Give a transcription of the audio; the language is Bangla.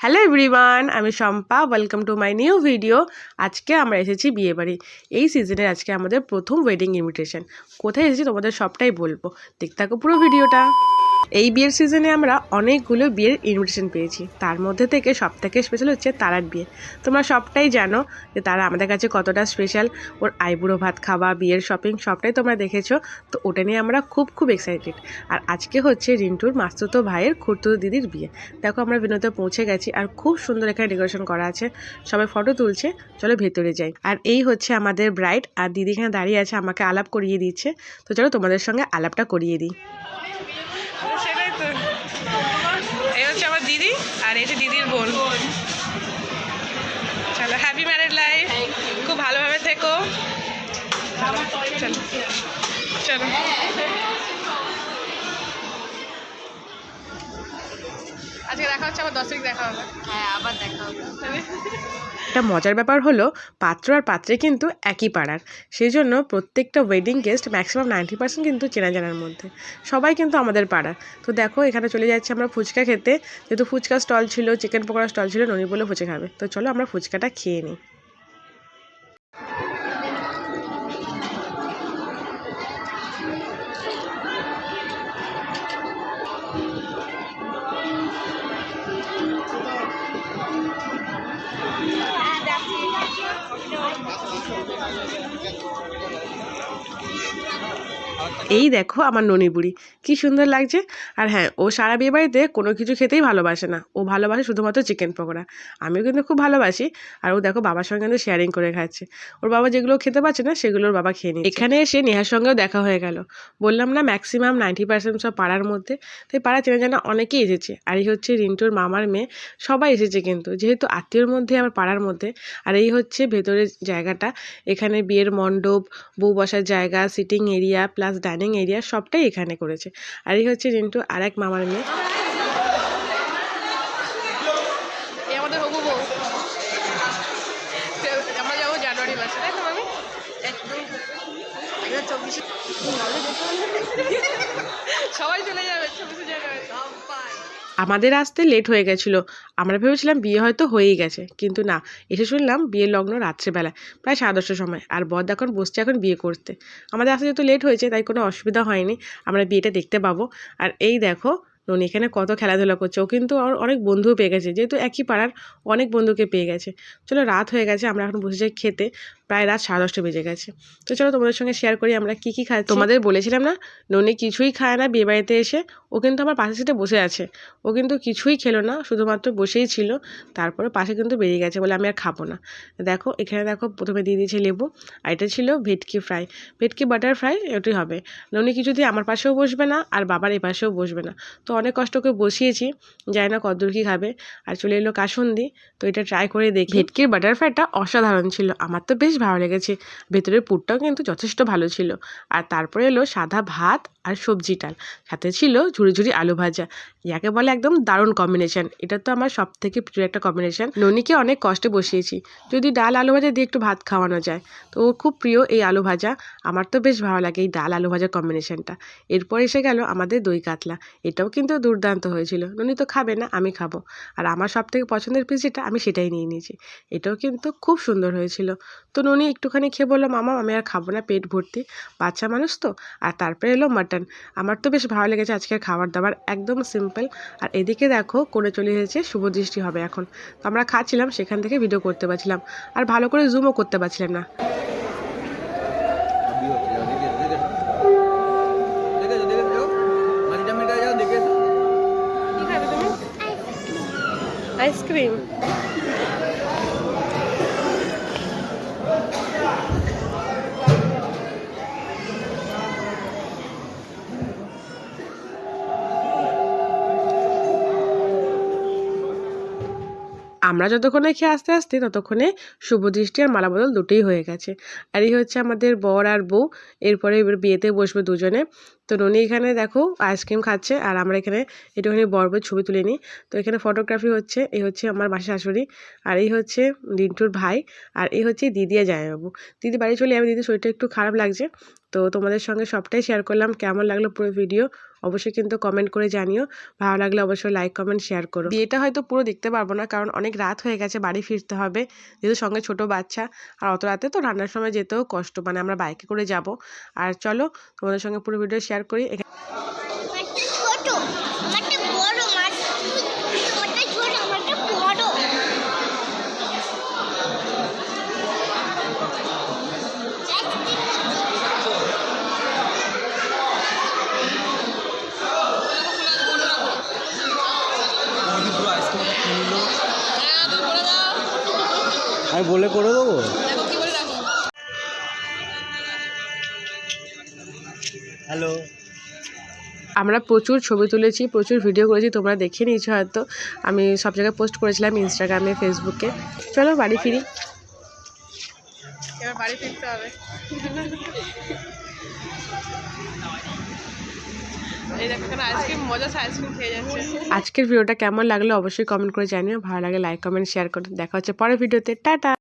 হ্যালো এভরিওয়ান আমি Shampa welcome to my new video আজকে আমরা এসেছি বিয়েবাড়ি। এই সিজনের আজকে আমাদের প্রথম ওয়েডিং ইনভিটেশন কোথায় এসেছি তোমাদের সবটাই বলব। দেখতে থাকো পুরো ভিডিওটা এই বিয়ের সিজনে আমরা অনেকগুলো বিয়ের ইনভিটেশন পেয়েছি। তার মধ্যে থেকে সব থেকে স্পেশাল হচ্ছে তারার বিয়ে। তোমরা সবটাই জানো যে তারা আমাদের কাছে কতটা স্পেশাল ওর আইবুড়ো ভাত খাওয়া, বিয়ের শপিং সবটাই তোমরা দেখেছ। তো ওটা নিয়ে আমরা খুব খুব এক্সাইটেড আর আজকে হচ্ছে রিন্টুর মাস্তুতো ভাইয়ের খুঁড়তুতো দিদির বিয়ে। দেখো আমরা বিনোদে পৌঁছে গেছি আর খুব সুন্দর এখানে ডেকোরেশন করা আছে। সবাই ফটো তুলছে, চলো ভেতরে যাই। আর এই হচ্ছে আমাদের ব্রাইড আর দিদি এখানে দাঁড়িয়ে আছে, আমাকে আলাপ করিয়ে দিচ্ছে। তো চলো তোমাদের সঙ্গে আলাপটা করিয়ে দিই। চলো। চলো। আজকে দেখা হচ্ছে আবার দশ তারিখ দেখা হবে। হ্যাঁ আবার দেখা হবে। একটা মজার ব্যাপার হলো পাত্র আর পাত্রে কিন্তু একই পাড়ার। সেই জন্য প্রত্যেকটা wedding guest maximum ninety percent কিন্তু চেনা জানার মধ্যে। সবাই কিন্তু আমাদের পাড়ার। তো দেখো এখানে চলে যাচ্ছি আমরা ফুচকা খেতে। যেহেতু ফুচকা স্টল ছিল চিকেন পকোড়া স্টল ছিল ননি বলে ফুচকা খাবে। তো চলো আমরা ফুচকাটা খেয়ে নিই। So maybe that's. এই দেখো আমার ননি বুড়ি, কি সুন্দর লাগছে। আর হ্যাঁ ও সারা বিয়ে বাড়িতে কোনো কিছু খেতেই ভালোবাসে না। ও ভালোবাসে শুধুমাত্র চিকেন পকোড়া। আমিও কিন্তু খুব ভালোবাসি। আর ও দেখো বাবার সঙ্গে কিন্তু শেয়ারিং করে খাচ্ছে। ওর বাবা যেগুলো খেতে পারছে না, সেগুলো ওর বাবা খেয়ে নিই এখানে এসে নেহার সঙ্গেও দেখা হয়ে গেল। বললাম, না ম্যাক্সিমাম নাইনটি পার্সেন্ট সব পাড়ার মধ্যে। তো এই পাড়া চেনা জানা অনেকেই এসেছে। আর এই হচ্ছে রিন্টুর মামার মেয়ে। সবাই এসেছে কিন্তু। যেহেতু আত্মীয়র মধ্যে আমার পাড়ার মধ্যে। আর এই হচ্ছে ভেতরের জায়গাটা। এখানে বিয়ের মণ্ডপ, বউ বসার জায়গা sitting area plus dining area সবটাই এখানে করেছে। আর এই হচ্ছে রিন্টু আর এক মামার মেয়ে। সবাই চলে যাবে, চব্বিশে জানুয়ারি। আমাদের আসতে লেট হয়ে গেছিল। আমরা ভেবেছিলাম বিয়ে হয়তো হয়েই গেছে, কিন্তু না, এসে শুনলাম বিয়ের লগ্ন রাত্রেবেলায়, প্রায় সাড়ে দশটার সময়, আর বদ এখন বসছে এখন বিয়ে করতে। আমাদের আসতে যেহেতু লেট হয়েছে, তাই কোনো অসুবিধা হয়নি, আমরা বিয়েটা দেখতে পাবো। আর এই দেখো, ননি এখানে কত খেলাধুলা করছে, ও কিন্তু ওর অনেক বন্ধুও পেয়ে গেছে, যেহেতু একই পাড়ার অনেক বন্ধুকে পেয়ে গেছে। চলো রাত হয়ে গেছে, আমরা এখন বসে যাই খেতে। প্রায় রাত সাড়ে দশটা বেজে গেছে। তো চলো তোমাদের সঙ্গে শেয়ার করি আমরা কী কী খাই তোমাদের বলেছিলাম না, ননি কিছুই খায় না, বিয়ে বাড়িতে এসে। ও কিন্তু আমার পাশে সিটে বসে আছে। ও কিন্তু কিছুই খেলো না, শুধুমাত্র বসেই ছিল। তারপরে পাশে কিন্তু বেরিয়ে গেছে বলে আমি আর খাব না। দেখো, এখানে দেখো, প্রথমে দিয়ে দিয়েছে লেবু, আর এটা ছিল ভেটকি ফ্রাই ভেটকি বাটার ফ্রাই এটাই হবে। ননি কিছু দিয়ে আমার পাশেও বসবে না, আর বাবার এই পাশেও বসবে না। তো অনেক কষ্ট করে বসিয়েছি যাই না কদ্দূর কী খাবে। আর চলে এলো কাসুন্দি, তো এটা ট্রাই করে দেখি। ভেটকির বাটার ফ্রাইটা অসাধারণ ছিল। আমার তো বেশ ভালো লেগেছে। ভেতরের পুরটাও কিন্তু যথেষ্ট ভালো ছিল। আর তারপরে এলো সাদা ভাত আর সবজি ডাল। সাথে ছিল ঝুড়ি ঝুড়ি আলু ভাজা। যাকে বলে একদম দারুণ কম্বিনেশন এটা তো আমার সব থেকে প্রিয় একটা কম্বিনেশন ননিকে অনেক কষ্টে বসিয়েছি। যদি ডাল আলু ভাজা দিয়ে একটু ভাত খাওয়ানো যায়। তো ও খুব প্রিয় এই আলু ভাজা। আমার তো বেশ ভালো লাগে এই ডাল আলু ভাজার কম্বিনেশনটা এরপর এসে গেল আমাদের দই কাতলা। এটাও কিন্তু দুর্দান্ত হয়েছিল। ননি তো খাবে না, আমি খাব। আর আমার সব থেকে পছন্দের পিস যেটা, আমি সেটাই নিয়ে নিয়েছি। এটাও কিন্তু খুব সুন্দর হয়েছিল। তো ননি একটুখানি খেয়ে বলল, মামা, আমি আর খাব না, পেট ভর্তি, বাচ্চা মানুষ তো। আর তারপরে এলো মাটন আমার তো বেশ ভালো লেগেছে আজকের খাবার দাবার, একদম সিম্পল আর এদিকে দেখো, করে চলে এসেছে, শুভ দৃষ্টি হবে এখন। তো আমরা খাচ্ছিলাম, সেখান থেকে ভিডিও করতে পারছিলাম। আর ভালো করে জুমও করতে পারছিলাম না। अभी আমরা যতক্ষণে খেয়ে আস্তে আস্তে ততক্ষণে শুভদৃষ্টি আর মালা বদল দুটোই হয়ে গেছে। আর এই হচ্ছে আমাদের বর আর বউ। এরপরে এবার বিয়েতে বসবে দুজনে। তো ননি এখানে দেখো আইসক্রিম খাচ্ছে আর আমরা এখানে একটুখানি বরফের ছবি তুলে নিই। তো এখানে ফটোগ্রাফি হচ্ছে, এই হচ্ছে আমার মাসি শাশুড়ি আর এই হচ্ছে রিন্টুর ভাই আর এই হচ্ছে দিদি আর জামাইবাবু। দিদি বাড়ি চলে যাবে, দিদির শরীরটা একটু খারাপ লাগছে। তো তোমাদের সঙ্গে সবটাই শেয়ার করলাম, কেমন লাগল পুরো ভিডিও অবশ্যই কিন্তু কমেন্ট করে জানিও। ভালো লাগলে অবশ্যই লাইক কমেন্ট শেয়ার করো। বিয়েটা হয়তো পুরো দেখতে পারব না কারণ অনেক রাত হয়ে গেছে, বাড়ি ফিরতে হবে। যেহেতু সঙ্গে ছোট বাচ্চা আর অত রাতে তো রান্নার সময় যেতেও কষ্ট মানে আমরা বাইকে করে যাব। আর চলো তোমাদের সঙ্গে পুরো ভিডিও শেয়ার করি। আমি বলে করে দেবো? হ্যালো আমরা প্রচুর ছবি তুলেছি প্রচুর ভিডিও করেছি তোমরা দেখে নিয়েছো হয়তো। আমি সব জায়গায় পোস্ট করেছিলাম ইনস্টাগ্রামে ফেসবুকে চলো বাড়ি ফিরি। এবার বাড়ি ফিরতে হবে। এই দেখো এখানে আইসক্রিম মজা আইসক্রিম খেয়ে যাচ্ছে। আজকের ভিডিওটা কেমন লাগল অবশ্যই কমেন্ট করে জানিও। ভালো লাগে লাইক কমেন্ট শেয়ার করে। দেখা হচ্ছে পরের ভিডিওতে টাটা!